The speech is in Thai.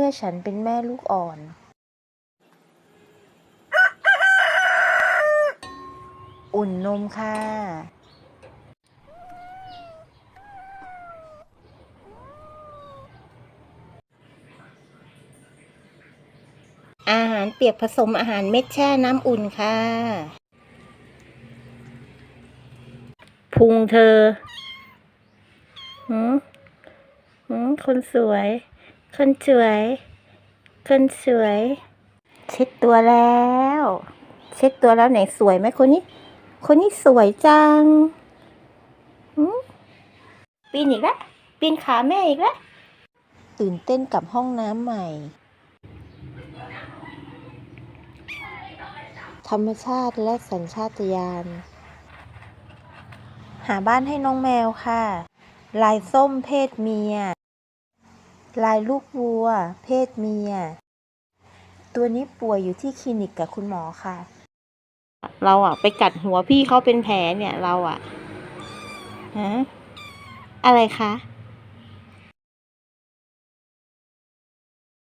มื่อฉันเป็นแม่ลูกอ่อนอุ่นนมค่ะ อาหารเปียกผสมอาหารเม็ดแช่น้ำอุ่นค่ะ พุงเธอหืมหืมคนสวย คนสวย คนสวย เช็ดตัวแล้ว เช็ดตัวแล้วไหนสวยไหมคนนี้ คนนี้สวยจังหืมปีนอีกแล้วปีนขาแม่อีกแล้วตื่นเต้นกับห้องน้ำใหม่ ธรรมชาติและสัญชาตญาณหาบ้านให้น้องแมวค่ะ ลายส้มเพศเมีย ลายลูกวัว เพศเมีย ตัวนี้ป่วยอยู่ที่คลินิกกับคุณหมอค่ะ เราอะไปกัดหัวพี่เขาเป็นแผลเนี่ยเราอะฮะอะไรคะ